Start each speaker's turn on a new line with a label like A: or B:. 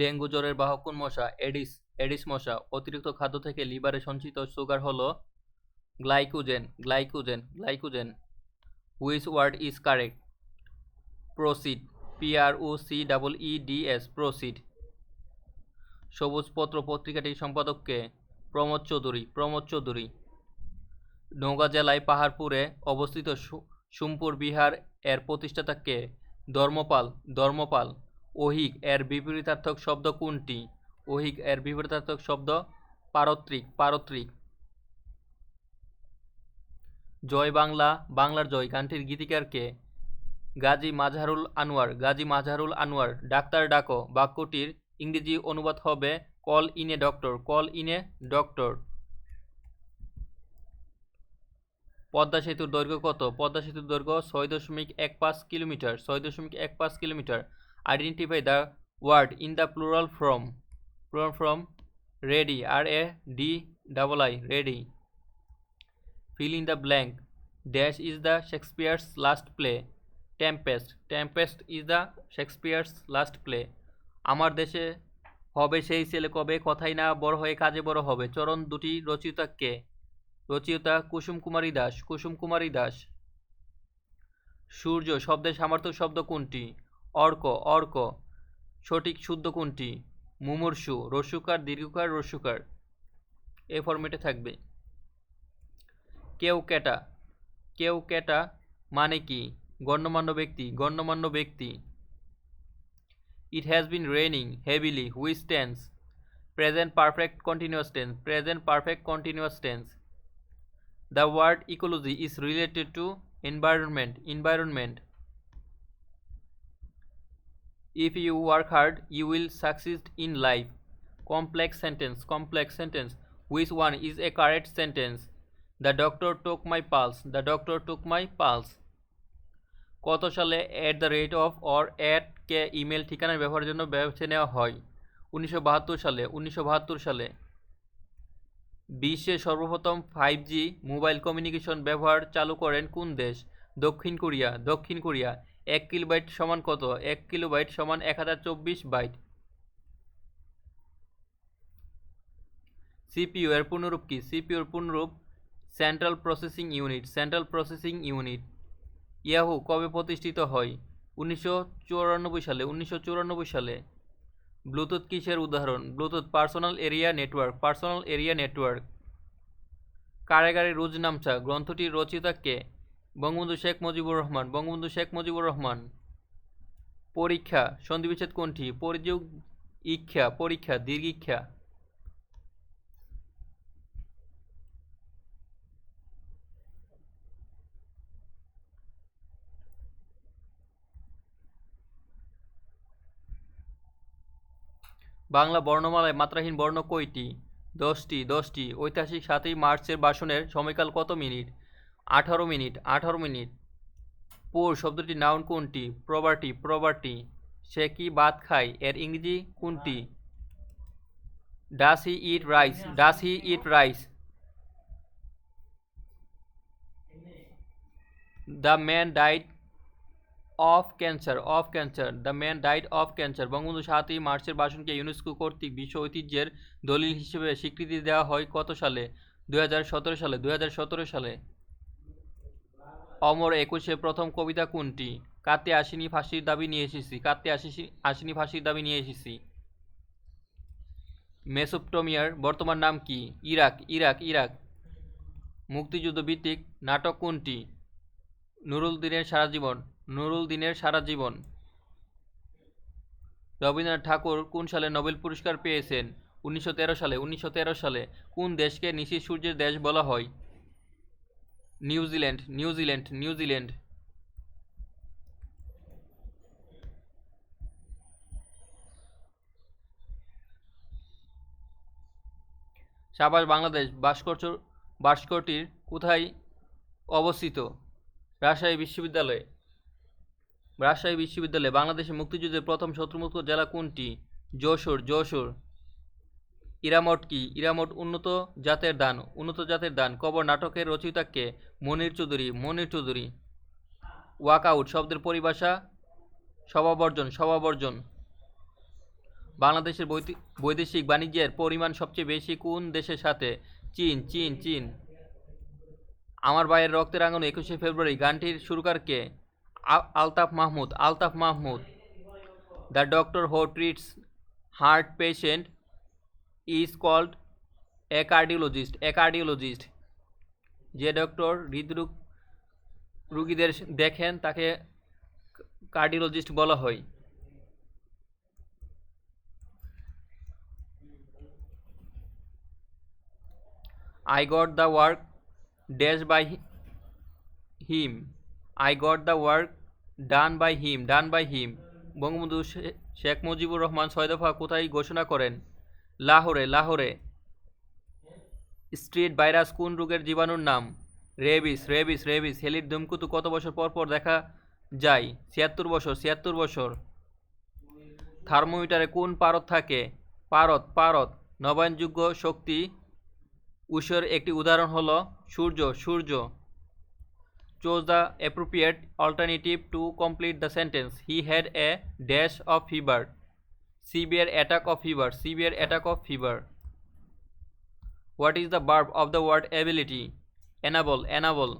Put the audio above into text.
A: Dengue জ্বরের বাহকুন মশা, Aedes Aedes মশা, অতিরিক্ত খাদ্য থেকে লিভারে সঞ্চিত সুগার হল glycogen glycogen glycogen which word is correct proceed P R O C double E D S proceed সবুজ পত্র পত্রিকাটির সম্পাদককে প্রমোদ চৌধুরী প্রমোদ চৌধুরী। নওগাঁ জেলায় পাহাড়পুরে অবস্থিত সুমপুর বিহার এর প্রতিষ্ঠাতাকে ধর্মপাল ধর্মপাল। অহিক এর বিপরীতার্থক শব্দ কোনটি? অহিক এর বিপরীতার্থক শব্দ পারত্রিক পারত্রিক। জয় বাংলা, বাংলার জয়। গানটির গীতিকারকে গাজী মাজহারুল আনোয়ার। গাজী মাজহারুল আনোয়ার, ডাক্তার ডাকো। বাক্যটির ইংরেজি অনুবাদ হবে, call in a doctor, call in a doctor. Padma সেতুর দৈর্ঘ্য কত? পদ্মা সেতুর দৈর্ঘ্য ছয় দশমিক এক পাঁচ কিলোমিটার, ছয় দশমিক এক পাঁচ kilometre. Identify the word in the plural from plural from ready R A D double I ready fill in the blank. Dash is the shakespeare's last play. Tempest. Tempest is the shakespeare's last play. আমার দেশে হবে সেই ছেলে কবে? কথাই না, বড় হয়ে কাজে বড় হবে। চরণ দুটি রচয়িতা কে? রচয়িতা কুসুম কুমারী দাস। কুসুম কুমারী দাস। সূর্য, শব্দের সামর্থ্য শব্দ কোনটি? অর্ক অর্ক। সঠিক শুদ্ধ কোনটি? মুমূর্ষু রস্যুকার দীর্ঘকার রস্যুকার এ ফরম্যাটে থাকবে। কেউ কেটা কেউ কেটা মানে কি? গণ্যমান্য ব্যক্তি গণ্যমান্য ব্যক্তি। It has been raining heavily which tense present perfect continuous tense present perfect continuous tense the word ecology is related to environment environment if you work hard you will succeed in life complex sentence complex sentence which one is a correct sentence the doctor took my pulse the doctor took my pulse কত সালে at the rate of or at K email ঠিকানার ব্যবহারের জন্য বেছে নেওয়া হয়? উনিশশো বাহাত্তর সালে, উনিশশো বাহাত্তর সালে। বিশ্বের সর্বপ্রথম ফাইভ জি মোবাইল কমিউনিকেশন ব্যবহার চালু করেন কোন দেশ? দক্ষিণ কোরিয়া দক্ষিণ কোরিয়া। এক কিলোবাইট সমান কত? এক কিলোবাইট সমান এক হাজার চব্বিশ বাইট। সিপিইউ এর পূর্ণরূপ কি? সিপিইউ এর পূর্ণরূপ central processing unit central processing unit Yahoo কবে প্রতিষ্ঠিত হয়? উনিশশো চুরানব্বই সালে। উনিশশো চুরানব্বই সালে। ব্লুটুথ কিসের উদাহরণ? Bluetooth personal area network. Personal area network. কারাগারে রোজ নামছা গ্রন্থটির রচয়িতা কে? বঙ্গবন্ধু শেখ মুজিবুর রহমান, বঙ্গবন্ধু শেখ মুজিবুর রহমান, পরীক্ষা, সন্ধিবিচ্ছেদ কোনটি? পরিযোগ ইচ্ছা, পরীক্ষা দীর্ঘিক্ষা বাংলা বর্ণমালায় মাত্রাহীন বর্ণ কয়টি? দশটি দশটি। ঐতিহাসিক সাতই মার্চের ভাষণের সময়কাল কত মিনিট? আঠারো মিনিট আঠারো মিনিট। পোর শব্দটি নাউন কোনটি? প্রবার্টি প্রবার্টি সে কি ভাত খায়? এর ইংরেজি কোনটি? Does he eat rice does he eat rice the man died of cancer of cancer the man died of cancer Bangabandhu সাতই মার্চের ভাষণকে ইউনেস্কো কর্তৃক বিশ্ব ঐতিহ্যের দলিল হিসেবে স্বীকৃতি দেওয়া হয় কত সালে? দু হাজার সতেরো সালে। দু হাজার সতেরো সালে। অমর একুশে প্রথম কবিতা কোনটি? কাতে আসিনি ফাঁসির দাবি নিয়ে এসেছি। কাতে আসিসি, আসিনি ফাঁসির দাবি নিয়ে এসেছি। মেসোপটোমিয়ার বর্তমান নাম কি? Iraq Iraq Iraq. মুক্তিযুদ্ধ ভিত্তিক নাটক কোনটি? নুরুল দিনের সারা জীবন। নুরুল দিনের সারা জীবন। রবীন্দ্রনাথ ঠাকুর কোন সালে নোবেল পুরস্কার পেয়েছেন? উনিশশো তেরো সালে, উনিশশো তেরো সালে। কোন দেশকে নিশি সূর্যের দেশ বলা হয়? New Zealand New Zealand New Zealand. সাবাস, বাংলাদেশ। ভাস্কর্য ভাস্করটির কোথায় অবস্থিত? রাজশাহী বিশ্ববিদ্যালয়ে। রাজশাহী বিশ্ববিদ্যালয়ে বাংলাদেশের মুক্তিযুদ্ধের প্রথম শত্রুমুক্ত জেলা কোনটি? যশোর যশোর। ইরামট কি? ইরামট উন্নত জাতের দান, উন্নত জাতের দান। কবর নাটকের রচয়িতাকে মনির চৌধুরী মনির চৌধুরী। ওয়াকআউট শব্দের পরিভাষা স্বভাবর্জন স্বভাবর্জন বাংলাদেশের বৈদেশিক বাণিজ্যের পরিমাণ সবচেয়ে বেশি কোন দেশের সাথে? চীন চীন চীন। আমার ভাইয়ের রক্তের আঙুন একুশে ফেব্রুয়ারি গানটির সুরকার কে? Altaf Mahmud Altaf Mahmud. The doctor who treats heart patient is called a cardiologist a cardiologist যে ডক্টর হৃদরোগ রুগীদের দেখেন, তাকে কার্ডিওলজিস্ট বলা হয় I got the work dash by him. I got the work done by him. Done by him. Bangabandhu Sheikh Mujibur Rahman ছয় দফা কোথায় ঘোষণা করেন লাহোরে লাহোরে। স্ট্রিট ভাইরাস কোন রোগের জীবাণুর নাম? Rabies rabies rabies. হেলির ধূমকুতু কত বছর পর পর দেখা যায়? ছিয়াত্তর বছর ছিয়াত্তর বছর। থার্মোমিটারে কোন পারদ থাকে? পারদ পারদ। নবায়নযোগ্য শক্তি উৎসের একটি উদাহরণ হল সূর্য সূর্য। Choose the appropriate alternative to complete the sentence he had a dash of fever severe attack of fever severe attack of fever what is the verb of the word ability enable enable